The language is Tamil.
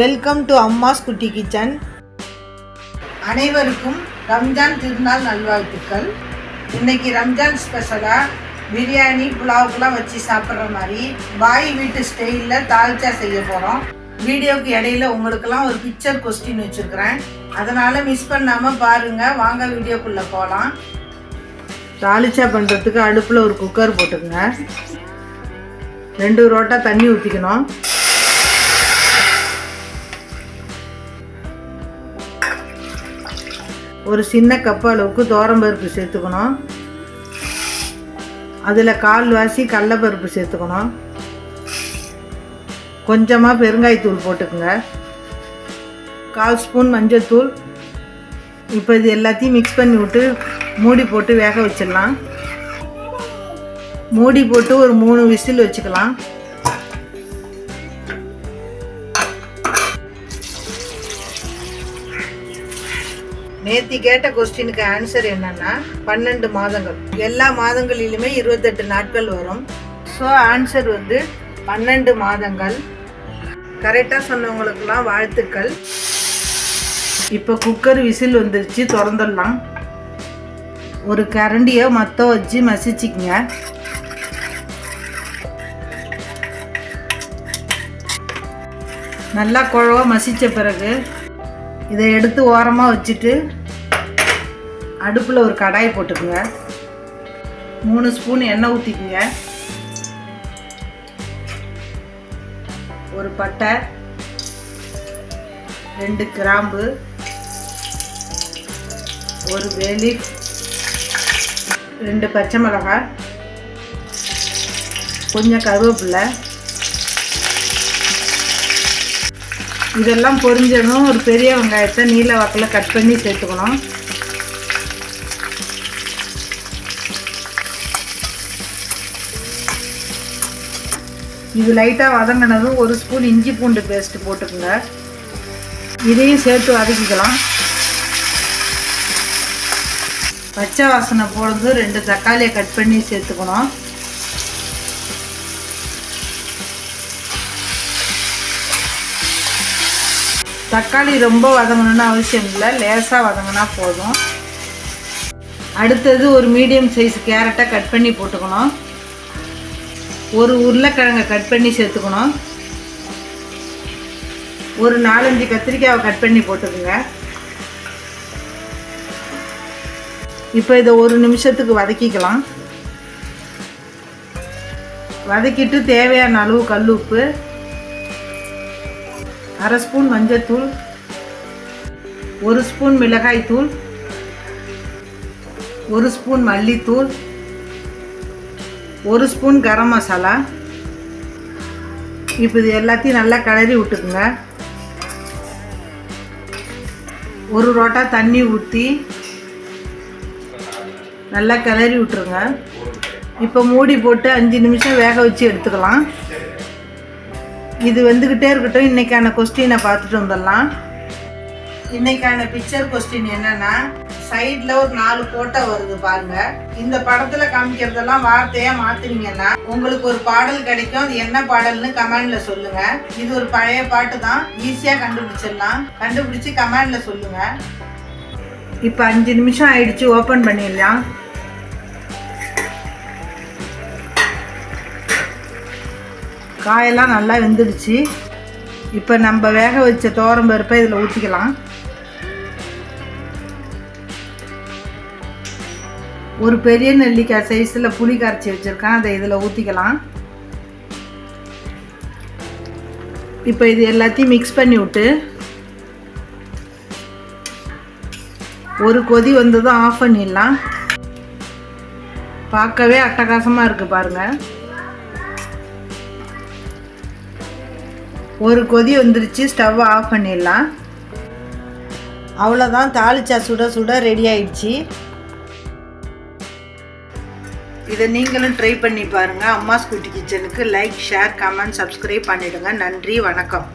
வெல்கம் டு அம்மாஸ் குட்டி கிச்சன். அனைவருக்கும் ரம்ஜான் திருநாள் நல்வாழ்த்துக்கள். இன்னைக்கு ரம்ஜான் ஸ்பெஷலாக பிரியாணி புலாவுக்குலாம் வச்சு சாப்பிட்ற மாதிரி பாய் வீட்டு ஸ்டைலில் தால்ச்சா செய்ய போகிறோம் வீடியோக்கு இடையில உங்களுக்கெல்லாம் ஒரு பிக்சர் கொஸ்டின் வச்சுருக்கிறேன். அதனால் மிஸ் பண்ணாமல் பாருங்கள் வாங்க வீடியோக்குள்ளே போகலாம் தாளிச்சா பண்ணுறதுக்கு அடுப்பில் ஒரு குக்கர் போட்டுக்கோங்க. ரெண்டு ரோட்டா தண்ணி ஊற்றிக்கணும் ஒரு சின்ன கப் அளவுக்கு தோரம்பருப்பு சேர்த்துக்கணும். அதில் கால்வாசி கடலப்பருப்பு சேர்த்துக்கணும். கொஞ்சமாக பெருங்காயத்தூள் போட்டுக்குங்க. கால் ஸ்பூன் மஞ்சள்தூள் இப்போ இது எல்லாத்தையும் மிக்ஸ் பண்ணி விட்டு மூடி போட்டு வேக வச்சிடலாம். மூடி போட்டு ஒரு மூணு விசில் வச்சுக்கலாம். நேத்தி கேட்ட கொஸ்டினுக்கு ஆன்சர் என்னன்னா பன்னெண்டு மாதங்கள். எல்லா மாதங்களிலுமே இருபத்தெட்டு நாட்கள் வரும். ஸோ ஆன்சர் வந்து பன்னெண்டு மாதங்கள். கரெக்டாக சொன்னவங்களுக்கெல்லாம் வாழ்த்துக்கள். இப்போ குக்கர் விசில் வந்துருச்சு திறந்துடலாம். ஒரு கரண்டியை மற்ற வச்சு மசிச்சிக்கங்க. நல்லா குழவா மசித்த பிறகு இதை எடுத்து ஓரமாக வச்சுட்டு அடுப்பில் ஒரு கடாயை போட்டுக்குங்க. மூணு ஸ்பூன் எண்ணெய் ஊற்றிக்குங்க ஒரு பட்டை ரெண்டு கிராம்பு ஒரு வேலி ரெண்டு பச்சை மிளகாய் கொஞ்சம் கருவேப்பில்லை இதெல்லாம் பொரிஞ்சதும் ஒரு பெரிய வெங்காயத்தை நீல வாக்கில் கட் பண்ணி சேர்த்துக்கணும். இது லைட்டாக வதங்கினதும் ஒரு ஸ்பூன் இஞ்சி பூண்டு பேஸ்ட்டு போட்டுக்கோங்க. இதையும் சேர்த்து வதக்கிக்கலாம். பச்சை வாசனை போடுறது ரெண்டு தக்காளியை கட் பண்ணி சேர்த்துக்கணும். தக்காளி ரொம்ப வதங்கணும்னு அவசியம் இல்லை. லேசாக வதங்கினா போதும். அடுத்தது ஒரு மீடியம் சைஸ் கேரட்டை கட் பண்ணி போட்டுக்கணும். ஒரு உருளைக்கிழங்கை கட் பண்ணி சேர்த்துக்கணும். ஒரு நாலஞ்சு கத்திரிக்காயை கட் பண்ணி போட்டுக்கோங்க. இப்போ இதை ஒரு நிமிஷத்துக்கு வதக்கிக்கலாம். வதக்கிட்டு தேவையான அளவு கல் உப்பு அரை ஸ்பூன் மஞ்சத்தூள் ஒரு ஸ்பூன் மிளகாய்த்தூள் ஒரு ஸ்பூன் மல்லித்தூள் ஒரு ஸ்பூன் கரம் மசாலா. இப்போ இது எல்லாத்தையும் நல்லா கிளறி விட்டுக்குங்க. ஒரு ரோட்டா தண்ணி ஊற்றி நல்லா கிளறி விட்டுருங்க. இப்போ மூடி போட்டு அஞ்சு நிமிஷம் வேக வச்சு எடுத்துக்கலாம். இது வந்துக்கிட்டே இருக்கட்டும். இன்றைக்கான கொஸ்டினை பார்த்துட்டு வந்துடலாம். இன்றைக்கான பிக்சர் கொஸ்டின் என்னென்னா சைட்ல ஒரு நாலு போட்டோ வருது பாருங்க. இந்த படத்துல காமிக்கிறதெல்லாம் வார்த்தையா மாத்துனீங்கன்னா உங்களுக்கு ஒரு பாடல் கிடைக்கும். அது என்ன பாடல்னு கமெண்ட்ல சொல்லுங்க. இது ஒரு பழைய பாட்டு தான். ஈஸியா கண்டுபிடிச்சிடலாம். கண்டுபிடிச்சு கமெண்ட்ல சொல்லுங்க. இப்போ அஞ்சு நிமிஷம் ஆயிடுச்சு. ஓப்பன் பண்ணிடலாம். காயெல்லாம் நல்லா வெந்துடுச்சு. இப்போ நம்ம வேக வச்ச தோரம்பருப்பை இதில் ஊற்றிக்கலாம் ஒரு பெரிய நெல்லிக்காய் சைஸில் புளி கரைச்சி வச்சுருக்கேன். அதை இதில் ஊற்றிக்கலாம் இப்போ இது எல்லாத்தையும் மிக்ஸ் பண்ணி விட்டு ஒரு கொதி வந்ததும் ஆஃப் பண்ணிடலாம். பார்க்கவே அட்டகாசமாக இருக்குது பாருங்கள் ஒரு கொதி வந்துருச்சு ஸ்டவ் ஆஃப் பண்ணிடலாம். அவ்வளோதான் தாளிச்சா சுட சுட ரெடி ஆயிடுச்சு. இதை நீங்களும் ட்ரை பண்ணி பாருங்கள் அம்மா ஸ்கூட்டி கிச்சனுக்கு லைக் ஷேர் கமெண்ட் சப்ஸ்கிரைப் பண்ணிவிடுங்க நன்றி வணக்கம்.